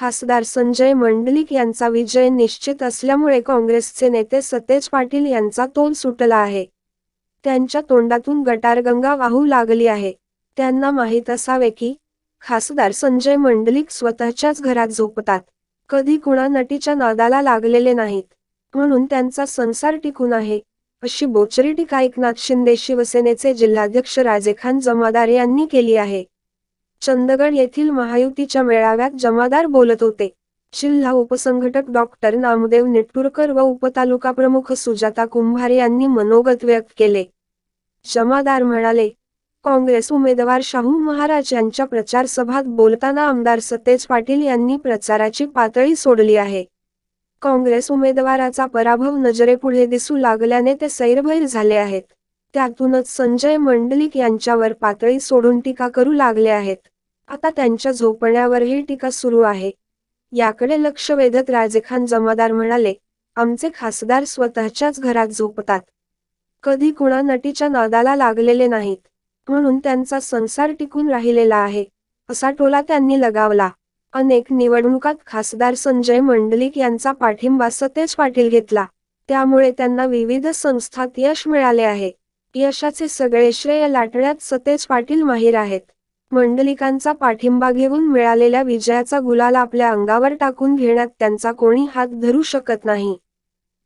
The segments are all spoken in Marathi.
खासदार संजय मंडलिक यांचा विजय निश्चित असल्यामुळे काँग्रेसचे नेते सतेज पाटील यांचा तोल सुटला आहे. त्यांच्या तोंडातून गटारगंगा वाहू लागली आहे. त्यांना माहीत असावे की खासदार संजय मंडलिक स्वतःच्याच घरात झोपतात. कधी कुणा नटीच्या नादाला लागलेले नाहीत. म्हणून त्यांचा संसार टिकून आहे अशी बोचरी टीका एकनाथ शिंदे शिवसेनेचे जिल्हाध्यक्ष राजेखान जमादार यांनी केली आहे. चंदगड येथील महायुतीच्या मेळाव्यात जमादार बोलत होते. जिल्हा उपसंघटक डॉक्टर नामदेव निटूरकर व उपतालुका प्रमुख सुजाता कुंभारे यांनी मनोगत व्यक्त केले. जमादार म्हणाले काँग्रेस उमेदवार शाहू महाराज यांच्या प्रचार सभात बोलताना आमदार सतेज पाटील यांनी प्रचाराची पातळी सोडली आहे. काँग्रेस उमेदवाराचा पराभव नजरेपुढे दिसू लागल्याने ते सैरभैर झाले आहेत. त्यातूनच संजय मंडलिक यांच्यावर पातळी सोडून टीका करू लागले आहेत. आता त्यांच्या झोपण्यावरही टीका सुरू आहे. याकडे लक्ष वेधत राजेखान जमादार म्हणाले आमचे खासदार स्वतःच्याच घरात झोपतात. कधी कुणा नटीच्या नादाला लागलेले नाहीत. म्हणून त्यांचा संसार टिकून राहिलेला आहे. असा टोला त्यांनी लगावला. अनेक निवडणुकात खासदार संजय मंडलिक यांचा पाठिंबा सतेज पाटील घेतला. त्यामुळे त्यांना विविध संस्थात यश मिळाले आहे. यशाचे सगळे श्रेय लाटण्यात सतेज पाटील माहीर आहेत. मंडलिकांचा पाठिंबा घेऊन मिळालेल्या विजयाचा गुलाल आपल्या अंगावर टाकून घेण्यात त्यांचा कोणी हात धरू शकत नाही.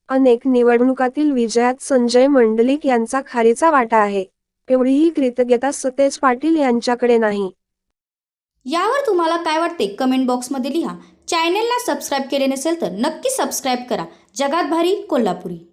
अनेक निवडणुकातील विजयात संजय मंडलिक यांचा खारीचा वाटा आहे. एवढीही कृतज्ञता सतेज पाटील यांच्याकडे नाही. यावर तुम्हाला काय वाटते? कमेंट बॉक्समध्ये लिहा. चॅनेलला सबस्क्राईब केले नसेल तर नक्की सबस्क्राईब करा. जगात भारी कोल्हापुरी.